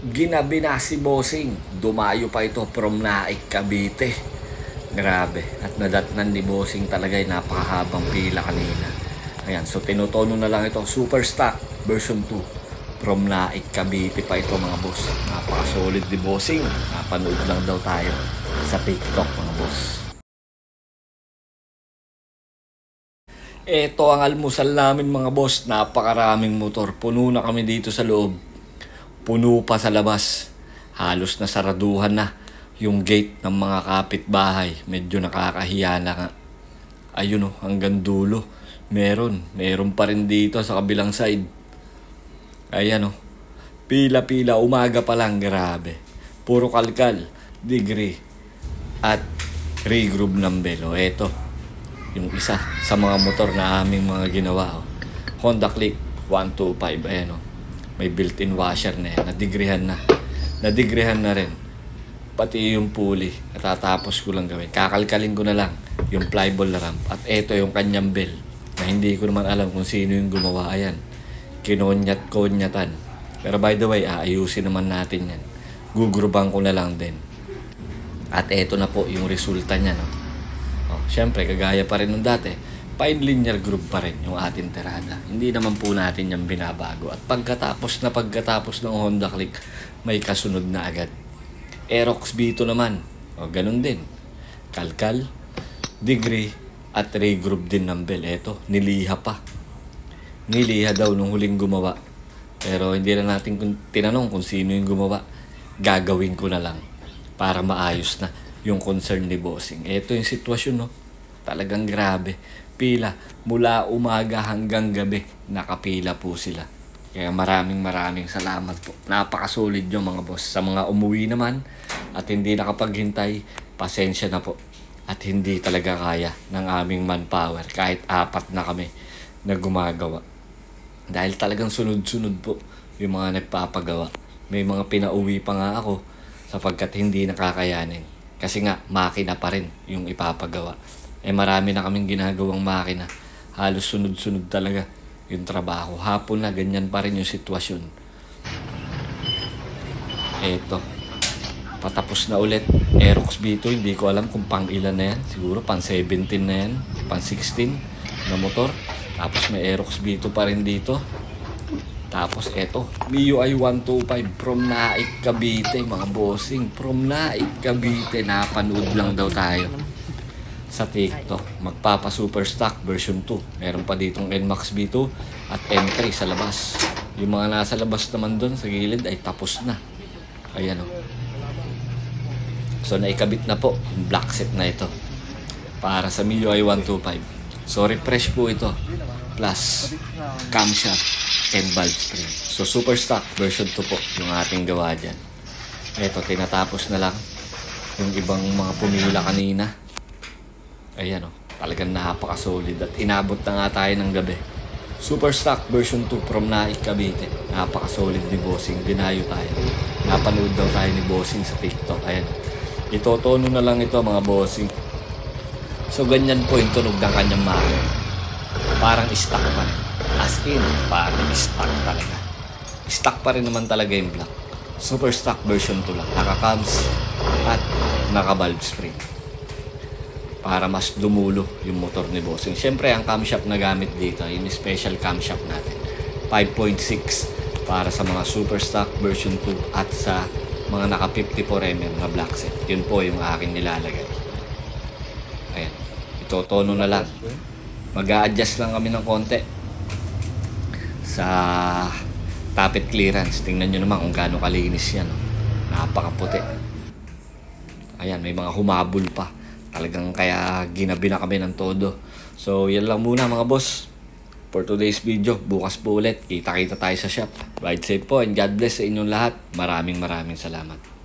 Ginabi na si Bossing. Dumayo pa ito from Naik, Cavite. Grabe. At nadatnan ni Bossing talaga yung napakahabang pila kanina. Ayan, so tinutono na lang ito. Super Stock version 2. From Naik, Cavite pa ito mga boss. Napaka-solid ni Bossing. Napanood lang daw tayo sa TikTok mga boss. Ito ang almusal namin mga boss. Napakaraming motor. Puno na kami dito sa loob. Puno pa sa labas. Halos na saraduhan na yung gate ng mga kapitbahay. Medyo nakakahiya na nga. Ayun oh, hanggang dulo. Meron. Meron pa rin dito sa kabilang side. Ayan oh. Pila-pila. Umaga pa lang. Grabe. Puro kalkal. Degree. At regroup ng belo. Eto yung isa sa mga motor na aming mga ginawa. Oh. Honda Click 125, ayan oh. May built-in washer na yan. Nadigrihan na. Nadigrihan na rin. Pati yung pulley. Natatapos ko lang gawin. Kakalkalin ko na lang yung flyball ramp. At eto yung kanyang bell. Na hindi ko naman alam kung sino yung gumawa. Ayan. Kinonyat-konyatan. Pero by the way, aayusin naman natin yan. Gugurubang ko na lang din. At eto na po yung resulta niya. No? Oh, Siyempre, kagaya pa rin nung dati, fine linear group pa rin yung ating tirada. Hindi naman po natin yung binabago. At pagkatapos na pagkatapos ng Honda Click, may kasunod na agad. Aerox B2 naman. O, ganun din. Kalkal, degree, at regroup din ng bell. Eto, niliha pa. Niliha daw nung huling gumawa. Pero hindi na natin tinanong kung sino yung gumawa. Gagawin ko na lang para maayos na yung concern ni Bossing. Ito yung sitwasyon, no? Talagang grabe. Pila. Mula umaga hanggang gabi, nakapila po sila. Kaya maraming maraming salamat po. Napakasolid yung mga boss. Sa mga umuwi naman at hindi nakapaghintay, pasensya na po. At hindi talaga kaya ng aming manpower. Kahit apat na kami na gumagawa. Dahil talagang sunod-sunod po yung mga nagpapagawa. May mga pinauwi pa nga ako sapagkat hindi nakakayanin. Kasi nga, makina pa rin yung ipapagawa. Eh marami na kaming ginagawang makina. Halos sunod-sunod talaga yung trabaho. Hapon na, ganyan pa rin yung sitwasyon. Eto. Patapos na ulit. Aerox B2, hindi ko alam kung pang ilan na yan. Siguro pang 17 na yan. Pang 16 na motor. Tapos may Aerox B2 pa rin dito. Tapos eto, MIUI 125 from Naik, Cavite, mga bossing. From Naik, Cavite, napanood lang daw tayo sa TikTok. Magpapa Super Stock version 2. Meron pa ditong NMAX B2 at M3 sa labas. Yung mga nasa labas naman doon sa gilid ay tapos na. Ayan o. So naikabit na po yung black set na ito para sa MIUI 125. So refresh po ito plus camshaft and valve spring. So super stock version 2 po yung ating gawa dyan. Ito, tinatapos na lang yung ibang mga pumila kanina. Ayan o, talagang napaka-solid at inabot na nga tayo ng gabi. Super stock version 2 from Naik Cavite. Napaka-solid ni Bossing. Dinayo tayo. Napanood daw tayo ni Bossing sa TikTok. Ayan. Itotono na lang ito mga Bossing. So ganyan po yung tunog ng kanyang makina. Parang stock pa rin. As in, parang stock talaga. Stock pa rin naman talaga yung black. Super stock version 2 lang. Naka-cams at naka-valve spring. Para mas dumulo yung motor ni Bossing. Siyempre, ang camshaft na gamit dito, yung special camshaft natin. 5.6 para sa mga super stock version 2 at sa mga naka 54mm na black set. Yun po yung aking nilalagay. Ayan. Ito, tono na lang. mag adjust lang kami ng konti sa tapet clearance. Tingnan nyo naman kung gaano kalinis yan. Napakaputi. Ayan, may mga humabol pa. Talagang kaya ginabi na kami ng todo. So, yan lang muna mga boss. For today's video, bukas po ulit. Kita-kita tayo sa shop. Ride safe po and God bless sa inyong lahat. Maraming maraming salamat.